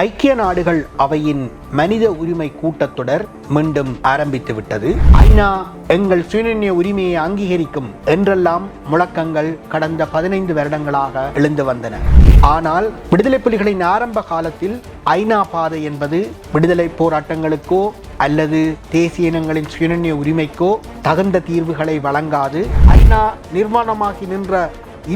ஐக்கிய நாடுகள் அவையின் மனித உரிமை கூட்டத்தொடர் மீண்டும் ஆரம்பித்து விட்டது ஐநா எங்கள் சுயநிர்ணய உரிமையை அங்கீகரிக்கும் என்றெல்லாம் முழக்கங்கள் கடந்த பதினைந்து வருடங்களாக எழுந்து வந்தன. ஆனால் விடுதலை புலிகளின் ஆரம்ப காலத்தில் ஐநா பாதை என்பது விடுதலை போராட்டங்களுக்கோ அல்லது தேசிய இனங்களின் சுயநிர்ணய உரிமைக்கோ தகுந்த தீர்வுகளை வழங்காது. ஐநா நிர்மாணமாகி நின்ற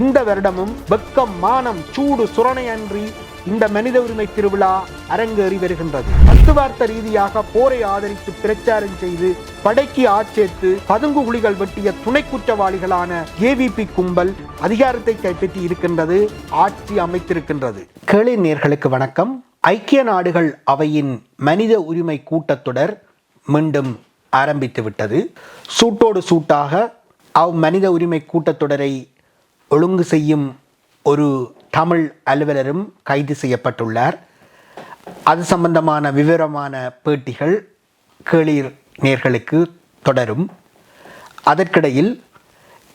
இந்த வருடமும் வெக்கம் மானம் சூடு சுரணை அன்றி இந்த மனித உரிமை திருவிழா அரங்கேறி வருகின்றது. தத்துவார்த்த ரீதியாக போரை ஆதரித்து பிரச்சாரம் செய்து படைக்கு ஆட்சேர்த்து பதுங்கு குழிகள் வெட்டிய துணை குற்றவாளிகளான ஏவிபி கும்பல் அதிகாரத்தை கைப்பற்றி இருக்கின்றது ஆட்சி அமைத்திருக்கின்றது. கேளு நேர்களுக்கு வணக்கம். ஐக்கிய நாடுகள் அவையின் மனித உரிமை கூட்டத்தொடர் மீண்டும் ஆரம்பித்து விட்டது சூட்டோடு சூட்டாக அவ் மனித உரிமை கூட்டத்தொடரை ஒழுங்கு செய்யும் ஒரு தமிழ் அலுவலரும் கைது செய்யப்பட்டுள்ளார். அது சம்பந்தமான விவரமான பேட்டிகள் கேளீர் நேர்களுக்கு தொடரும். அதற்கிடையில்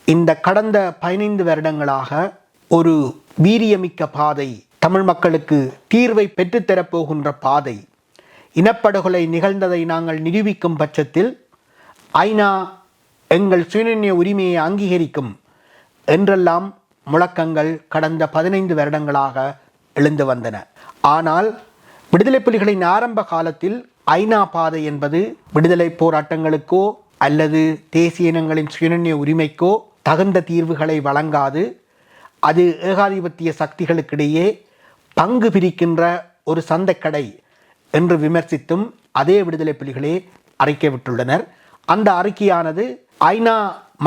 இந்த கடந்த பதினைந்து வருடங்களாக ஒரு வீரியமிக்க பாதை தமிழ் மக்களுக்கு தீர்வை பெற்றுத்தரப்போகின்ற பாதை இனப்படுகொலை நிகழ்ந்ததை நாங்கள் நிரூபிக்கும் பட்சத்தில் ஐநா எங்கள் சுயநிர்ணய உரிமையை அங்கீகரிக்கும் என்றெல்லாம் முழக்கங்கள் கடந்த பதினைந்து வருடங்களாக எழுந்து வந்தன. ஆனால் விடுதலை புலிகளின் ஆரம்ப காலத்தில் ஐநா பாதை என்பது விடுதலை போராட்டங்களுக்கோ அல்லது தேசிய இனங்களின் சுயநிர்ணய உரிமைக்கோ தகுந்த தீர்வுகளை வழங்காது. அது ஏகாதிபத்திய சக்திகளுக்கிடையே பங்கு பிரிக்கின்ற ஒரு சந்தைக்கடை என்று விமர்சித்தும் அதே விடுதலை புலிகளே அறிக்கை விட்டுள்ளனர். அந்த அறிக்கையானது ஐநா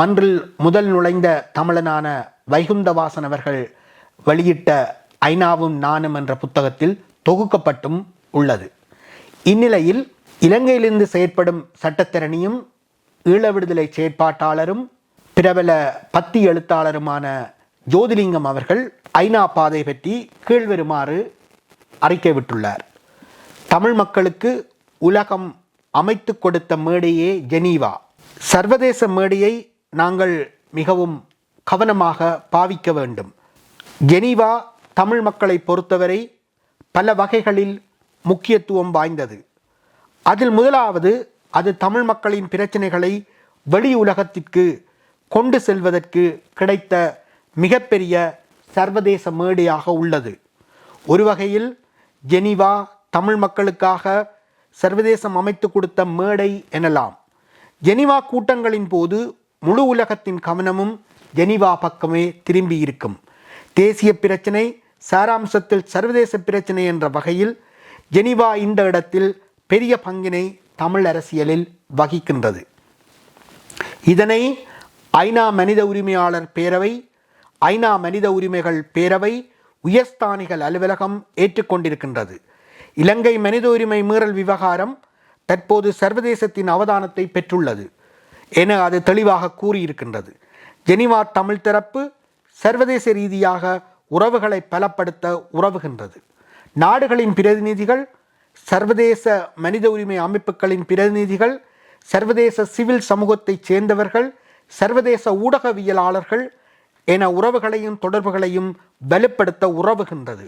மன்றில் முதல் நுழைந்த தமிழனான வைகுந்தவாசன் அவர்கள் வெளியிட்ட ஐநாவும் நானும் என்ற புத்தகத்தில் தொகுக்கப்பட்டும் உள்ளது. இந்நிலையில் இலங்கையிலிருந்து செயற்படும் சட்டத்திறனியும் ஈழ விடுதலை செயற்பாட்டாளரும் பிரபல பத்தி எழுத்தாளருமான ஜோதிலிங்கம் அவர்கள் ஐநா பாதை பற்றி கீழ்வருமாறு அறிக்கை விட்டுள்ளார். தமிழ் மக்களுக்கு உலகம் அமைத்து கொடுத்த மேடையே ஜெனீவா. சர்வதேச மேடையை நாங்கள் மிகவும் கவனமாக பாவிக்க வேண்டும். ஜெனீவா தமிழ் மக்களை பொறுத்தவரை பல வகைகளில் முக்கியத்துவம் வாய்ந்தது. அதில் முதலாவது அது தமிழ் மக்களின் பிரச்சனைகளை வெளி உலகத்திற்கு கொண்டு செல்வதற்கு கிடைத்த மிகப்பெரிய சர்வதேச மேடையாக உள்ளது. ஒரு வகையில் ஜெனீவா தமிழ் மக்களுக்காக சர்வதேசம் அமைத்து கொடுத்த மேடை எனலாம். ஜெனிவா கூட்டங்களின் போது முழு உலகத்தின் கவனமும் ஜெனிவா பக்கமே திரும்பி இருக்கும். தேசிய பிரச்சினை சாராம்சத்தில் சர்வதேச பிரச்சினை என்ற வகையில் ஜெனிவா இந்த இடத்தில் பெரிய பங்கினை தமிழ் அரசியலில் வகிக்கின்றது. இதனை ஐநா மனித உரிமையாளர் பேரவை ஐநா மனித உரிமைகள் பேரவை உயர்ஸ்தானிகள் அலுவலகம் ஏற்றுக்கொண்டிருக்கின்றது. இலங்கை மனித உரிமை மீறல் விவகாரம் தற்போது சர்வதேசத்தின் அவதானத்தை பெற்றுள்ளது என அது தெளிவாக கூறியிருக்கின்றது. ஜெனிவா தமிழ் திறப்பு சர்வதேச ரீதியாக உறவுகளை பலப்படுத்த உறவுகின்றது. நாடுகளின் பிரதிநிதிகள் சர்வதேச மனித உரிமை அமைப்புகளின் பிரதிநிதிகள் சர்வதேச சிவில் சமூகத்தைச் சேர்ந்தவர்கள் சர்வதேச ஊடகவியலாளர்கள் என உறவுகளையும் தொடர்புகளையும் வலுப்படுத்த உறவுகின்றது.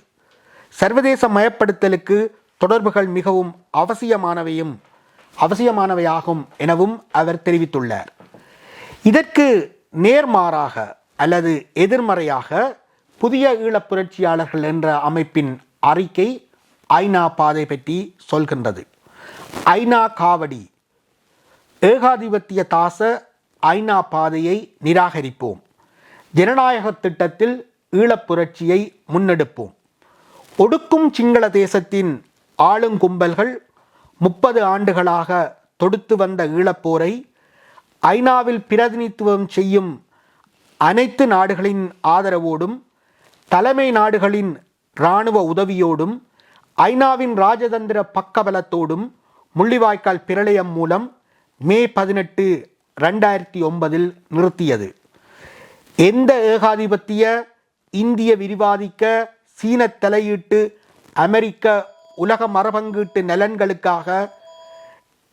சர்வதேச மயப்படுத்தலுக்கு தொடர்புகள் மிகவும் அவசியமானவையும் அவசியமானவையாகும் எனவும் அவர் தெரிவித்துள்ளார். இதற்கு நேர்மாறாக அல்லது எதிர்மறையாக புதிய ஈழப் புரட்சியாளர்கள் என்ற அமைப்பின் அறிக்கை ஐநா பாதை பற்றி சொல்கின்றது. ஐநா காவடி ஏகாதிபத்திய தாச ஐநா பாதையை நிராகரிப்போம். ஜனநாயக திட்டத்தில் ஈழப் புரட்சியை முன்னெடுப்போம். ஒடுக்கும் சிங்கள தேசத்தின் ஆளுங்கும்பல்கள் முப்பது ஆண்டுகளாக தொடுத்து வந்த ஈழப்போரை ஐநாவில் பிரதிநிதித்துவம் செய்யும் அனைத்து நாடுகளின் ஆதரவோடும் தலைமை நாடுகளின் இராணுவ உதவியோடும் ஐநாவின் ராஜதந்திர பக்கபலத்தோடும் முள்ளிவாய்க்கால் பிரளயம் மூலம் மே பதினெட்டு ரெண்டாயிரத்தி ஒன்பதில் நிறுத்தியது. எந்த ஏகாதிபத்திய இந்திய விரிவாதிக்க சீன தலையீட்டு அமெரிக்க உலக மரபங்கீட்டு நலன்களுக்காக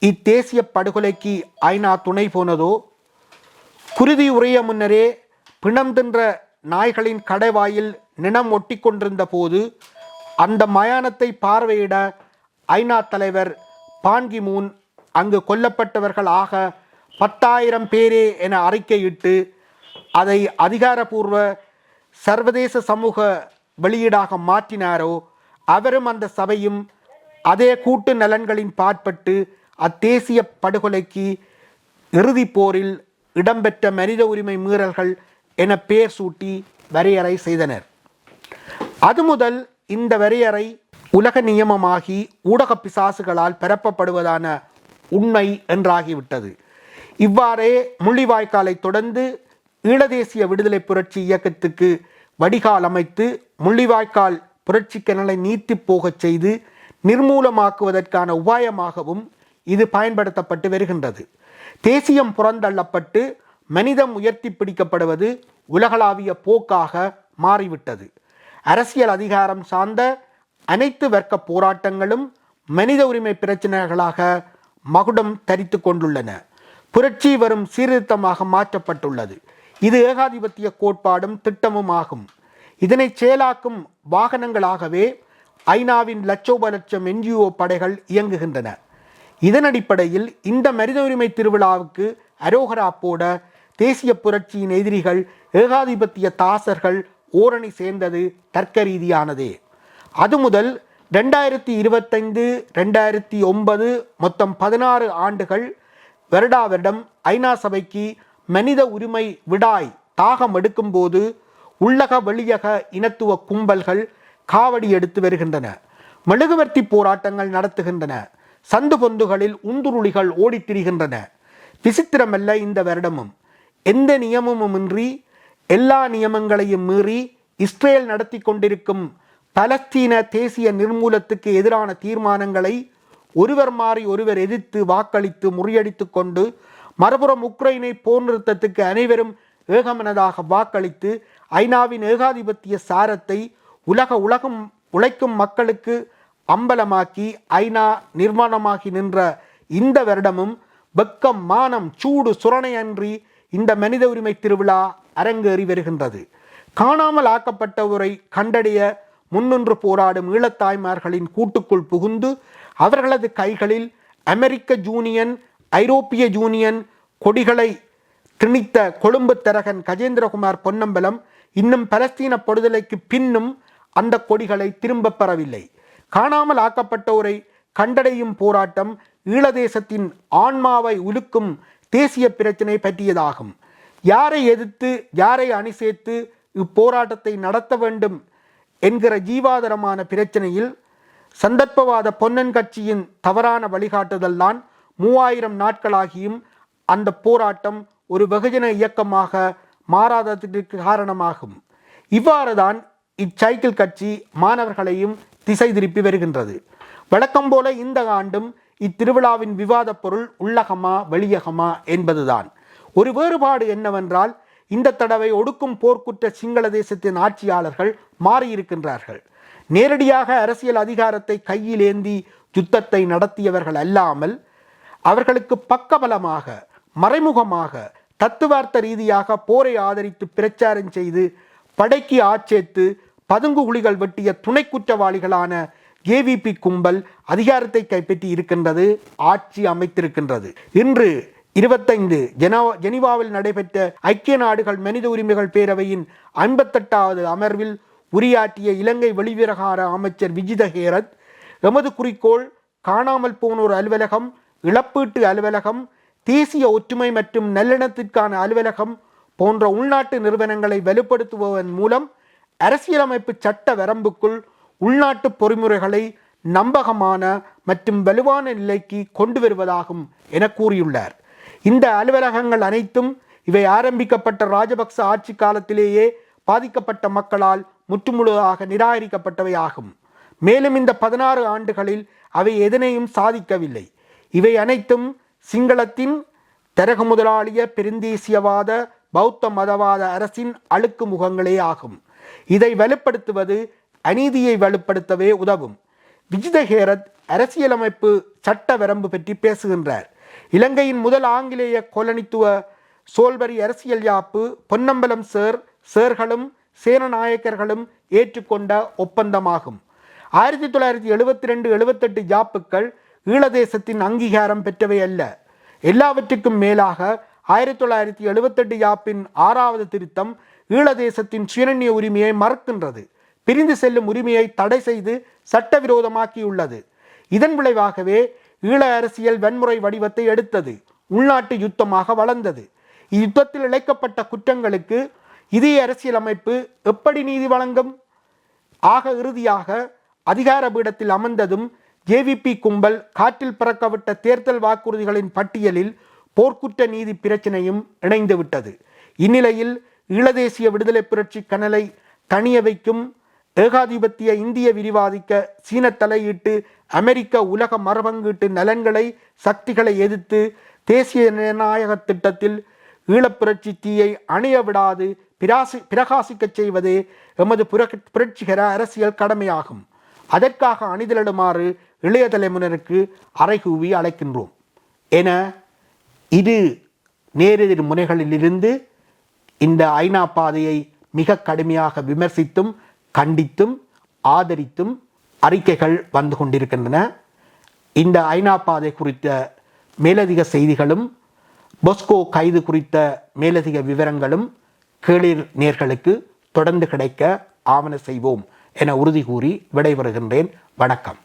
இத்தேசிய படுகொலைக்கு ஐநா துணை போனதோ? குருதி உரைய முன்னரே பிணம் தின்ற நாய்களின் கடைவாயில் நினம் ஒட்டி கொண்டிருந்த போது அந்த மயானத்தை பார்வையிட ஐநா தலைவர் பான்கி மூன் அங்கு கொல்லப்பட்டவர்கள் ஆக பத்தாயிரம் பேரே என அறிக்கையிட்டு அதை அதிகாரபூர்வ சர்வதேச சமூக வெளியீடாக மாற்றினாரோ அவரும் அந்த சபையும் அதே கூட்டு நலன்களின் பாற்பட்டு அத்தேசிய படுகொலைக்கு இறுதிப் போரில் இடம்பெற்ற மனித உரிமை மீறல்கள் என பெயர் சூட்டி வரையறை செய்தனர். அது முதல் இந்த வரையறை உலக நியமமாகி ஊடக பிசாசுகளால் பரப்பப்படுவதான உண்மை என்றாகிவிட்டது. இவ்வாறே முள்ளிவாய்க்காலை தொடர்ந்து ஈழதேசிய விடுதலை புரட்சி இயக்கத்துக்கு வடிகால் அமைத்து முள்ளிவாய்க்கால் புரட்சி கிணலை நீத்திப் போகச் செய்து நிர்மூலமாக்குவதற்கான உபாயமாகவும் இது பயன்படுத்தப்பட்டு வருகின்றது. தேசியம் புறந்தள்ளப்பட்டு மனிதம் உயர்த்தி பிடிக்கப்படுவது உலகளாவிய போக்காக மாறிவிட்டது. அரசியல் அதிகாரம் சார்ந்த அனைத்து வர்க்க போராட்டங்களும் மனித உரிமை பிரச்சனைகளாக மகுடம் தரித்து கொண்டுள்ளன. புரட்சி வரும் சீர்திருத்தமாக மாற்றப்பட்டுள்ளது. இது ஏகாதிபத்திய கோட்பாடும் திட்டமும் ஆகும். இதனை செயலாக்கும் வாகனங்களாகவே ஐநாவின் லட்சோப லட்சம் என்ஜிஓ படைகள் இயங்குகின்றன. இதன் அடிப்படையில் இந்த மனித உரிமை திருவிழாவுக்கு அரோகரா போட தேசிய புரட்சியின் எதிரிகள் ஏகாதிபத்திய தாசர்கள் ஓரணி சேர்ந்தது தர்க்க ரீதியானதே அது முதல் ரெண்டாயிரத்தி இருபத்தைந்து ரெண்டாயிரத்தி ஒன்பது மொத்தம் பதினாறு ஆண்டுகள் வருடா வருடம் ஐநா சபைக்கு மனித உரிமை விடாய் தாகம் எடுக்கும்போது உள்ளக வெளியக இனத்துவ கும்பல்கள் காவடி எடுத்து வருகின்றன. மெழுகுவர்த்தி போராட்டங்கள் நடத்துகின்றன. சந்து பொந்துகளில் உந்துருளிகள் ஓடித் திரிகின்றன. விசித்திரமல்ல இந்த வருடமும். எந்த நியமமுமின்றி எல்லா நியமங்களையும் மீறி இஸ்ரேல் நடத்தி கொண்டிருக்கும் பலஸ்தீன தேசிய நிர்மூலத்துக்கு எதிரான தீர்மானங்களை ஒருவர் மாறி ஒருவர் எதிர்த்து வாக்களித்து முறியடித்து கொண்டு மறுபுறம் உக்ரைனை போர் நிறுத்தத்துக்கு அனைவரும் ஏகமனதாக வாக்களித்து ஐநாவின் ஏகாதிபத்திய சாரத்தை உலக உலகம் உழைக்கும் மக்களுக்கு அம்பலமாக்கி ஐநா நிர்மாணமாகி நின்ற இந்த வருடமும் வெக்கம் மானம் சூடு சுரணையன்றி இந்த மனித உரிமை திருவிழா அரங்கேறி வருகின்றது. காணாமல் ஆக்கப்பட்டவரை கண்டடைய முன்னின்று போராடும் ஈழத்தாய்மார்களின் கூட்டுக்குள் புகுந்து அவர்களது கைகளில் அமெரிக்க ஜூனியன் ஐரோப்பிய ஜூனியன் கொடிகளை திணித்த கொழும்பு தரகன் கஜேந்திரகுமார் பொன்னம்பலம் இன்னும் பலஸ்தீன படுதலைக்கு பின்னும் அந்த கொடிகளை திரும்பப் பெறவில்லை. காணாமல் ஆக்கப்பட்டோரை கண்டடையும் போராட்டம் ஈழதேசத்தின் ஆன்மாவை உலுக்கும் தேசிய பிரச்சினை பற்றியதாகும். யாரை எதிர்த்து யாரை அணி சேர்த்து இப்போராட்டத்தை நடத்த வேண்டும் என்கிற ஜீவாதரமான பிரச்சனையில் சந்தர்ப்பவாத பொன்னன் கட்சியின் தவறான வழிகாட்டுதல்தான் மூவாயிரம் நாட்களாகியும் அந்த போராட்டம் ஒரு வெகுஜன இயக்கமாக மாறாததற்கு காரணமாகும். இவ்வாறுதான் இச்சைக்கிள் கட்சி மாணவர்களையும் திசை திருப்பி வருகின்றது. வழக்கம் போல இந்த ஆண்டும் இத்திருவிழாவின் விவாதப் பொருள் உள்ளகமா வெளியகமா என்பதுதான். ஒரு வேறுபாடு என்னவென்றால் இந்த தடவை ஒடுக்கும் போர்க்குற்ற சிங்கள தேசத்தின் ஆட்சியாளர்கள் மாறியிருக்கின்றார்கள். நேரடியாக அரசியல் அதிகாரத்தை கையில் ஏந்தி யுத்தத்தை நடத்தியவர்கள் அல்லாமல் அவர்களுக்கு பக்கபலமாக மறைமுகமாக தத்துவார்த்த ரீதியாக போரை ஆதரித்து பிரச்சாரம் செய்து படைக்கு ஆட்சேத்து பதுங்கு குழிகள் வெட்டிய துணை குற்றவாளிகளான ஏவிபி கும்பல் அதிகாரத்தை கைப்பற்றி இருக்கின்றது ஆட்சி அமைத்திருக்கின்றது. இன்று இருபத்தைந்து ஜெனவா ஜெனிவாவில் நடைபெற்ற ஐக்கிய நாடுகள் மனித உரிமைகள் பேரவையின் ஐம்பத்தெட்டாவது அமர்வில் உரையாற்றிய இலங்கை வெளிவிவகார அமைச்சர் விஜித ஹேரத் எமது குறிக்கோள் காணாமல் போனோர் அலுவலகம் இழப்பீட்டு அலுவலகம் தேசிய ஒற்றுமை மற்றும் நல்லிணத்திற்கான அலுவலகம் போன்ற உள்நாட்டு நிறுவனங்களை வலுப்படுத்துவதன் மூலம் அரசியலமைப்பு சட்ட வரம்புக்குள் உள்நாட்டு பொறிமுறைகளை நம்பகமான மற்றும் வலுவான நிலைக்கு கொண்டு வருவதாகும் என கூறியுள்ளார். இந்த அலுவலகங்கள் அனைத்தும் இவை ஆரம்பிக்கப்பட்ட ராஜபக்ச ஆட்சி காலத்திலேயே பாதிக்கப்பட்ட மக்களால் முற்றுமுழுதாக நிராகரிக்கப்பட்டவை ஆகும் மேலும் இந்த பதினாறு ஆண்டுகளில் அவை எதனையும் சாதிக்கவில்லை. இவை அனைத்தும் சிங்களத்தின் தரகு முதலாளிய பெருந்தேசியவாத பௌத்த மதவாத அரசின் அழுக்கு முகங்களே ஆகும். இதை வலுப்படுத்துவது அநீதியை வலுப்படுத்தவே உதவும். விஜிதஹேரத் அரசியலமைப்பு சட்ட வரம்பு பற்றி பேசுகின்றார். இலங்கையின் முதல் ஆங்கிலேய கோலனித்துவ சோல்வரி அரசியல் யாப்பு பொன்னம்பலம் சேர் சேர்களும் சேனநாயக்கர்களும் ஏற்றுக்கொண்ட ஒப்பந்தமாகும். ஆயிரத்தி தொள்ளாயிரத்தி எழுபத்தி ரெண்டு எழுபத்தெட்டு ஜாப்புக்கள் ஈழதேசத்தின் அங்கீகாரம் பெற்றவை அல்ல. எல்லாவற்றுக்கும் மேலாக ஆயிரத்தி தொள்ளாயிரத்தி எழுபத்தெட்டு யாப்பின் ஆறாவது திருத்தம் ஈழதேசத்தின் சுயநிய உரிமையை மறுக்கின்றது. பிரிந்து செல்லும் உரிமையை தடை செய்து சட்டவிரோதமாக்கியுள்ளது. இதன் விளைவாகவே ஈழ அரசியல் வன்முறை வடிவத்தை எடுத்தது. உள்நாட்டு யுத்தமாக வளர்ந்தது. இயுத்தத்தில் இழைக்கப்பட்ட குற்றங்களுக்கு இதே அரசியலமைப்பு எப்படி நீதி வழங்கும்? ஆக இறுதியாக அதிகார பீடத்தில் அமர்ந்ததும் ஜேவிபி கும்பல் காற்றில் பறக்கவிட்ட தேர்தல் வாக்குறுதிகளின் பட்டியலில் போர்க்குற்ற நீதி பிரச்சனையும் இணைந்துவிட்டது. இந்நிலையில் ஈழதேசிய விடுதலை புரட்சி கனலை தணிய வைக்கும் ஏகாதிபத்திய இந்திய விரிவாதிக்க சீன தலையீட்டு அமெரிக்க உலக மரபங்கீட்டு நலன்களை சக்திகளை எதிர்த்து தேசிய ஜனநாயக திட்டத்தில் ஈழப்புரட்சி தீயை அணைய விடாது பிராசி பிரகாசிக்கச் செய்வதே எமது புர புரட்சிகர அரசியல் கடமையாகும். அதற்காக அணிதிரளுமாறு இளைய தலைமுறைக்கு அறைகூவி அழைக்கின்றோம். என இரு நேரெதிர் முனைகளிலிருந்து இந்த ஐநா பாதையை மிக கடுமையாக விமர்சித்தும் கண்டித்தும் ஆதரித்தும் அறிக்கைகள் வந்து கொண்டிருக்கின்றன. இந்த ஐநா பாதை குறித்த மேலதிக செய்திகளும் பொஸ்கோ கைது குறித்த மேலதிக விவரங்களும் கேளிர் நேர்களுக்கு தொடர்ந்து கிடைக்க ஆவண செய்வோம் என உறுதி கூறி விடைபெறுகின்றேன். வணக்கம்.